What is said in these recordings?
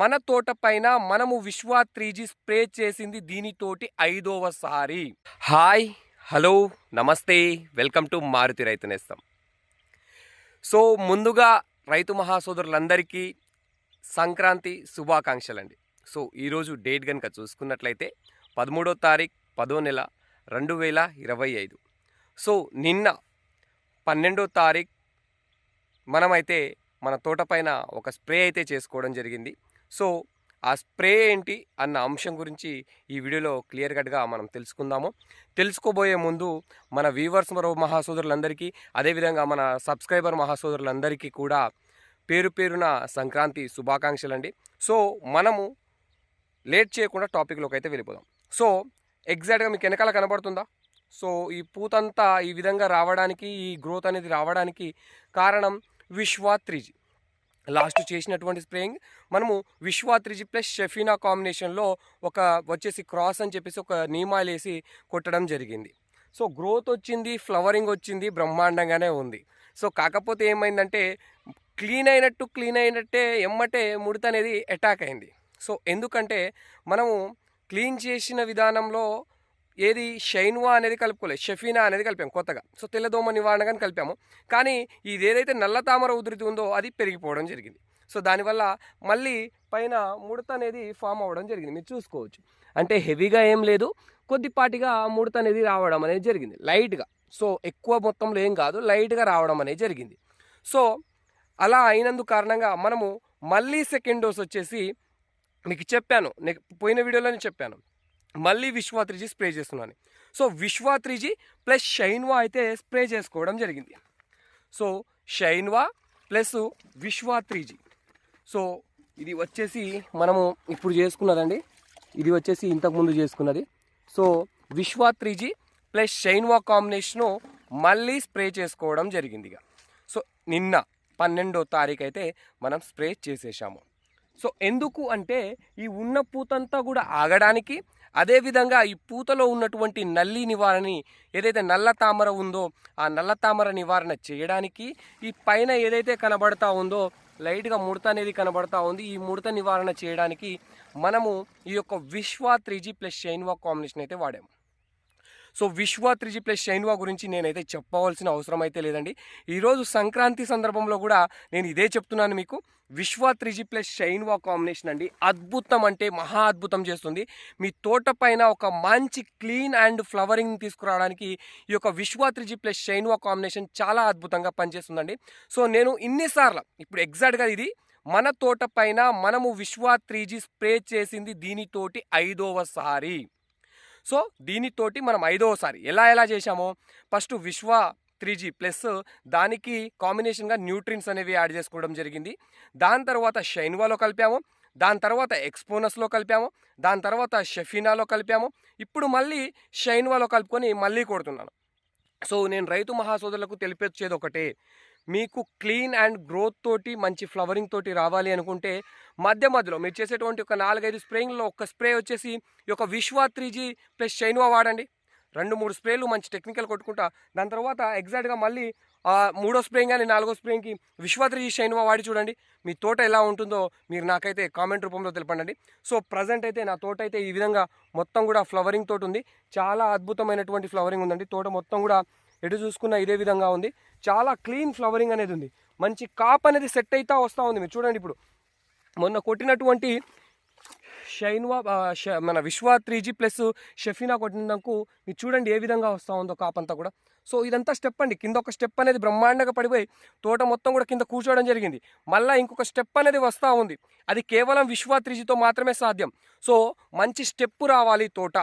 మన తోట పైన మనము విశ్వా త్రీజీ స్ప్రే చేసింది దీనితోటి ఐదవసారి. హాయ్ హలో నమస్తే welcome to Maruthi Raithu Nestham. So ముందుగా రైతు మహాసోదరులందరికీ సంక్రాంతి శుభాకాంక్షలండి. సో ఈరోజు డేట్ కనుక చూసుకున్నట్లయితే పదమూడో తారీఖు పదో నెల రెండు వేల ఇరవై ఐదు. సో నిన్న పన్నెండో తారీఖు మనమైతే మన తోట పైన ఒక స్ప్రే అయితే చేసుకోవడం జరిగింది. సో ఆ స్ప్రే ఏంటి అన్న అంశం గురించి ఈ వీడియోలో క్లియర్ కట్గా మనం తెలుసుకుందాము. తెలుసుకోబోయే ముందు మన వీవర్స్ మరో మహాసోదరులందరికీ అదేవిధంగా మన సబ్స్క్రైబర్ మహాసోదరులందరికీ కూడా పేరు పేరున సంక్రాంతి శుభాకాంక్షలు అండి సో మనము లేట్ చేయకుండా టాపిక్లోకి అయితే వెళ్ళిపోదాం. సో ఎగ్జాక్ట్గా మీకు వెనకాల కనబడుతుందా? సో ఈ పూతంతా ఈ విధంగా రావడానికి ఈ గ్రోత్ అనేది రావడానికి కారణం విశ్వా త్రీజీ లాస్ట్ చేసినటువంటి స్ప్రేయింగ్. మనము విశ్వా త్రిజి ప్లస్ షెఫీనా కాంబినేషన్లో ఒక వచ్చేసి క్రాస్ అని చెప్పేసి ఒక నియమాలు వేసి కొట్టడం జరిగింది. సో గ్రోత్ వచ్చింది ఫ్లవరింగ్ వచ్చింది బ్రహ్మాండంగానే ఉంది. సో కాకపోతే ఏమైందంటే క్లీన్ అయినట్టు క్లీన్ అయినట్టే ఎమ్మటే ముడత అనేది అటాక్ అయింది. సో ఎందుకంటే మనము క్లీన్ చేసిన విధానంలో ఏది షైన్వా అనేది కలుపుకోలేదు షెఫీనా అనేది కలిపాము కొత్తగా. సో తెల్లదోమ నివారణ కానీ కలిపాము. కానీ ఇది ఏదైతే నల్ల తామర ఉధృతి ఉందో అది పెరిగిపోవడం జరిగింది. సో దానివల్ల మళ్ళీ పైన ముడత అనేది ఫామ్ అవ్వడం జరిగింది. మీరు చూసుకోవచ్చు. అంటే హెవీగా ఏం లేదు. కొద్దిపాటిగా ముడత అనేది రావడం అనేది జరిగింది. లైట్గా. సో ఎక్కువ మొత్తంలో ఏం కాదు. లైట్గా రావడం అనేది జరిగింది. సో అలా అయినందు కారణంగా మనము మళ్ళీ సెకండ్ డోస్ వచ్చేసి మీకు చెప్పాను. పోయిన వీడియోలోనే చెప్పాను. మళ్ళీ విశ్వా త్రీజీ స్ప్రే చేస్తున్నాను. So Vishwa three G plus షైన్వా అయితే స్ప్రే చేసుకోవడం జరిగింది. So షైన్వా plus Vishwa three G so ఇది వచ్చేసి మనము ఇప్పుడు చేసుకున్నదండి. ఇది వచ్చేసి ఇంతకుముందు చేసుకున్నది. So Vishwa three G plus షైన్వా combination మళ్ళీ స్ప్రే చేసుకోవడం జరిగింది ఇక. సో నిన్న పన్నెండో తారీఖు అయితే మనం స్ప్రే చేసేసాము సో ఎందుకు అంటే ఈ ఉన్న పూతంతా కూడా ఆగడానికి అదేవిధంగా ఈ పూతలో ఉన్నటువంటి నల్లి నివారణని ఏదైతే నల్ల తామర ఉందో ఆ నల్ల తామర నివారణ చేయడానికి ఈ పైన ఏదైతే కనబడతా ఉందో లైట్గా ముడత అనేది కనబడతా ఉంది. ఈ ముడత నివారణ చేయడానికి మనము ఈ యొక్క విశ్వ త్రీజీ ప్లస్ షైన్వా కాంబినేషన్ అయితే వాడాము. సో విశ్వ త్రిజీ ప్లస్ షైన్వా గురించి నేనైతే చెప్పవలసిన అవసరం అయితే లేదండి. ఈరోజు సంక్రాంతి సందర్భంలో కూడా నేను ఇదే చెప్తున్నాను మీకు. విశ్వ త్రిజీ ప్లస్ షైన్వా కాంబినేషన్ అండి అద్భుతం అంటే మహా అద్భుతం చేస్తుంది. మీ తోట పైన ఒక మంచి క్లీన్ అండ్ ఫ్లవరింగ్ తీసుకురావడానికి ఈ యొక్క విశ్వ త్రిజీ ప్లస్ షైన్వా కాంబినేషన్ చాలా అద్భుతంగా పనిచేస్తుందండి. సో నేను ఇన్నిసార్లు ఇప్పుడు ఎగ్జాక్ట్గా ఇది మన తోట పైన మనము విశ్వ త్రీజీ స్ప్రే చేసింది దీనితోటి ఐదవసారి. సో దీనితోటి మనం ఐదవసారి ఎలా ఎలా చేశామో ఫస్ట్ విశ్వ త్రీ జీ ప్లస్ దానికి కాంబినేషన్గా న్యూట్రిన్స్ అనేవి యాడ్ చేసుకోవడం జరిగింది. దాని తర్వాత షైన్వాలో కలిపాము దాని తర్వాత ఎక్స్పోనస్లో కలిపాము దాని తర్వాత షెఫీనాలో కలిపాము. ఇప్పుడు మళ్ళీ షైన్వాలో కలుపుకొని మళ్ళీ కొడుతున్నాను. సో నేను రైతు మహాసోదరులకు తెలిపేది ఒకటే మీకు క్లీన్ అండ్ గ్రోత్ తోటి మంచి ఫ్లవరింగ్ తోటి రావాలి అనుకుంటే మధ్య మధ్యలో మీరు చేసేటువంటి ఒక నాలుగైదు స్ప్రేయింగ్లో ఒక స్ప్రే వచ్చేసి ఈ యొక్క విశ్వా త్రీజీ ప్లస్ షైన్వా వాడండి. రెండు మూడు స్ప్రేలు మంచి టెక్నికల్ కొట్టుకుంటా దాని తర్వాత ఎగ్జాక్ట్గా మళ్ళీ మూడో స్ప్రేయింగ్ కానీ నాలుగో స్ప్రేయింగ్కి విశ్వా త్రీజీ షైన్వా వాడి చూడండి. మీ తోట ఎలా ఉంటుందో మీరు నాకైతే కామెంట్ రూపంలో తెలపండి సో ప్రజెంట్ అయితే నా తోట అయితే ఈ విధంగా మొత్తం కూడా ఫ్లవరింగ్ తోటి ఉంది. చాలా అద్భుతమైనటువంటి ఫ్లవరింగ్ ఉందండి. తోట మొత్తం కూడా ఎటు చూసుకున్న ఇదే విధంగా ఉంది. చాలా క్లీన్ ఫ్లవరింగ్ అనేది ఉంది. మంచి కాప్ అనేది సెట్ అవుతా వస్తూ ఉంది. మీరు చూడండి ఇప్పుడు. మొన్న కొట్టినటువంటి షైన్వా ష- మన విశ్వ త్రీ జీ ప్లస్ షెఫీనా కొట్టినందుకు మీరు చూడండి ఏ విధంగా వస్తూ ఉందో కాప్ అంతా కూడా. సో ఇదంతా స్టెప్ అండి. కింద ఒక స్టెప్ అనేది బ్రహ్మాండంగా పడిపోయి తోట మొత్తం కూడా కింద కూర్చోవడం జరిగింది. మళ్ళీ ఇంకొక స్టెప్ అనేది వస్తూ ఉంది. అది కేవలం విశ్వ త్రీజీతో మాత్రమే సాధ్యం. సో మంచి స్టెప్ రావాలి తోట.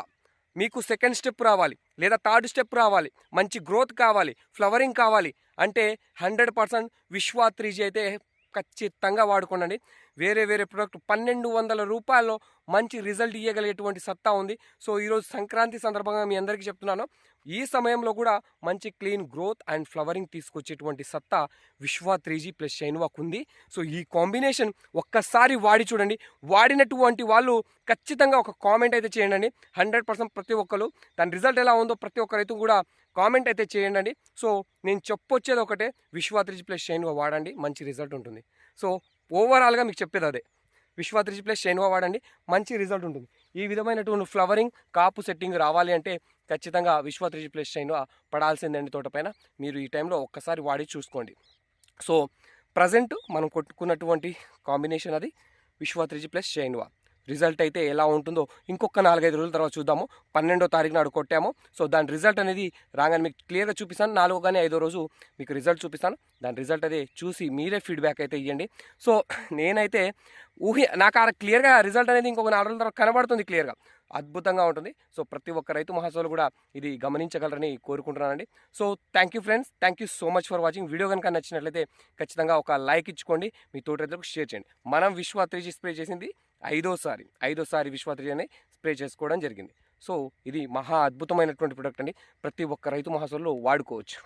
మీకు సెకండ్ స్టెప్ రావాలి లేదా థర్డ్ స్టెప్ రావాలి. మంచి గ్రోత్ కావాలి ఫ్లవరింగ్ కావాలి. అంటే హండ్రెడ్ పర్సెంట్ విశ్వా త్రీజీ అయితే ఖచ్చితంగా వాడుకోండి వేరే వేరే ప్రొడక్ట్ పన్నెండు వందల రూపాయల్లో మంచి రిజల్ట్ ఇవ్వగలిగేటువంటి సత్తా ఉంది. సో ఈరోజు సంక్రాంతి సందర్భంగా మీ అందరికీ చెప్తున్నాను. ఈ సమయంలో కూడా మంచి క్లీన్ గ్రోత్ అండ్ ఫ్లవరింగ్ తీసుకొచ్చేటువంటి సత్తా విశ్వ త్రీజీ ప్లస్ షైన్వాక్ ఉంది. సో ఈ కాంబినేషన్ ఒక్కసారి వాడి చూడండి. వాడినటువంటి వాళ్ళు ఖచ్చితంగా ఒక కామెంట్ అయితే చేయండి హండ్రెడ్ పర్సెంట్ ప్రతి ఒక్కరు దాని రిజల్ట్ ఎలా ఉందో ప్రతి ఒక్క రైతు కూడా కామెంట్ అయితే చేయండి సో నేను చెప్పొచ్చేది ఒకటే విశ్వ ప్లస్ షైన్వా వాడండి మంచి రిజల్ట్ ఉంటుంది. సో ఓవరాల్గా మీకు చెప్పేది అదే. విశ్వ ప్లస్ షైన్వా వాడండి మంచి రిజల్ట్ ఉంటుంది. ఈ విధమైనటువంటి ఫ్లవరింగ్ కాపు సెట్టింగ్ రావాలి అంటే ఖచ్చితంగా విశ్వ ప్లస్ షైన్వా పడాల్సిందండి తోటపైన మీరు ఈ టైంలో ఒక్కసారి వాడి చూసుకోండి. సో ప్రజెంట్ మనం కొట్టుకున్నటువంటి కాంబినేషన్ అది విశ్వ ప్లస్ షైన్వా రిజల్ట్ అయితే ఎలా ఉంటుందో ఇంకొక నాలుగైదు రోజుల తర్వాత చూద్దాము. పన్నెండో తారీఖు నాడు కొట్టాము. సో దాని రిజల్ట్ అనేది రాగానే మీకు క్లియర్గా చూపిస్తాను. నాలుగో కానీ ఐదో రోజు మీకు రిజల్ట్ చూపిస్తాను. దాని రిజల్ట్ అదే చూసి మీరే ఫీడ్బ్యాక్ అయితే ఇవ్వండి సో నేనైతే ఊహి నాకు ఆ క్లియర్గా రిజల్ట్ అనేది ఇంకొక నాలుగు రోజుల తర్వాత కనబడుతుంది క్లియర్గా. అద్భుతంగా ఉంటుంది. సో ప్రతి ఒక్క రైతు మహాసోలు కూడా ఇది గమనించగలరని కోరుకుంటున్నానండి. So thank you friends thank you so much for watching video కనుక నచ్చినట్లయితే ఖచ్చితంగా ఒక లైక్ ఇచ్చుకోండి. మీ తోటి రైతులకు షేర్ చేయండి. మనం విశ్వ త్రీజీ స్ప్రే చేసింది ఐదోసారి ఐదోసారి విశ్వ త్రీ అని స్ప్రే చేసుకోవడం జరిగింది. సో ఇది మహా అద్భుతమైనటువంటి ప్రొడక్ట్ అండి. ప్రతి ఒక్క రైతు మహాసోల్లో వాడుకోవచ్చు.